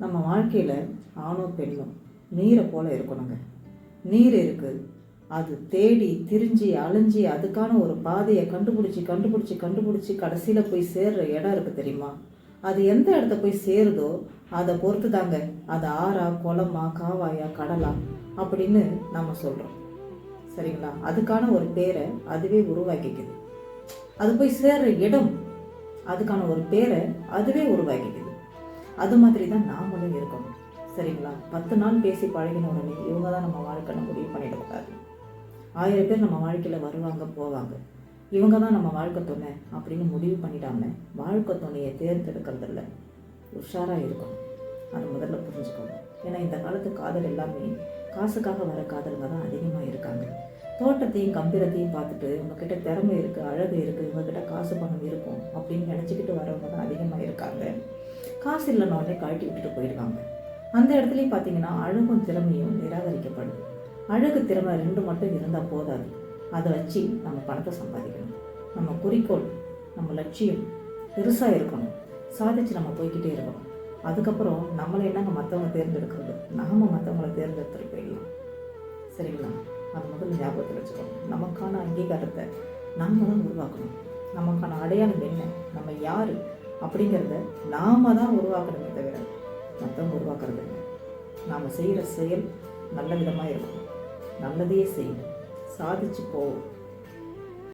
நம்ம வாழ்க்கையில் ஆணோ பெண்ணோ நீரை போல் இருக்கணுங்க. நீர் இருக்குது அது தேடி திரிஞ்சு அலைஞ்சி அதுக்கான ஒரு பாதையை கண்டுபிடிச்சி கண்டுபிடிச்சி கண்டுபிடிச்சி கடைசியில் போய் சேர்ற இடம் இருக்குது தெரியுமா? அது எந்த இடத்த போய் சேருதோ அதை பொறுத்து தாங்க அது ஆறா குளமா காவாயா கடலா அப்படின்னு நம்ம சொல்கிறோம் சரிங்களா? அதுக்கான ஒரு பேரை அதுவே உருவாக்கிக்குது. அது போய் சேர்ற இடம் அதுக்கான ஒரு பேரை அதுவே உருவாக்கிக்குது. அது மாதிரி தான் நாமளும் இருக்கணும். சரிங்களா? பத்து நாள் பேசி பழகின உடனே இவங்க தான் நம்ம வாழ்க்கைன்னு முடிவு பண்ணிடக்கூடாது ஆயிரம் பேர் நம்ம வாழ்க்கையில் வருவாங்க போவாங்க. இவங்க தான் நம்ம வாழ்க்கை துணை அப்படின்னு முடிவு பண்ணிடாம வாழ்க்கை துணையை தேர்ந்தெடுக்கிறதில்ல. உஷாராக இருக்கும் அது முதல்ல புரிஞ்சுக்கணும். ஏன்னா இந்த காலத்து காதல் எல்லாமே காசுக்காக வர காதலுங்க தான் அதிகமாக இருக்காங்க. தோட்டத்தையும் கம்பீரத்தையும் பார்த்துட்டு உங்ககிட்ட திறமை இருக்குது அழகு இருக்குது உங்ககிட்ட காசு பணம் இருக்கும் அப்படின்னு நினச்சிக்கிட்டு வரவங்க தான் அதிகமாக இருக்காங்க. காசு இல்லைனாலே கழட்டி விட்டுட்டு போயிடுவாங்க அந்த இடத்துலையும் பார்த்தீங்கன்னா அழகும் திறமையும் நிராகரிக்கப்படுது அழகு திறமை ரெண்டு மட்டும் இருந்தால் போதாது. அதை வச்சு நம்ம பணத்தை சம்பாதிக்கணும். நம்ம குறிக்கோள் நம்ம லட்சியம் பெருசாக இருக்கணும். சாதிச்சு நம்ம போய்க்கிட்டே இருக்கணும். அதுக்கப்புறம் நம்மளை என்னங்க மற்றவங்க தேர்ந்தெடுக்கிறது? நாம் மற்றவங்கள தேர்ந்தெடுத்துட்டு போயிடலாம் சரிங்களா? அது முதல்ல ஞாபகத்தில் வச்சுக்கணும் நமக்கான அங்கீகாரத்தை நம்ம தான் உருவாக்கணும். நமக்கான அடையாளம் என்ன? நம்ம யார்? அப்படிங்கிறத நாம தான் உருவாக்கணுமே தவிர மற்றவங்க உருவாக்குறது இல்லை. நாம் செய்கிற செயல் நல்ல விதமாக இருக்கும் நல்லதையே செய்யணும். சாதிச்சு போவோம்.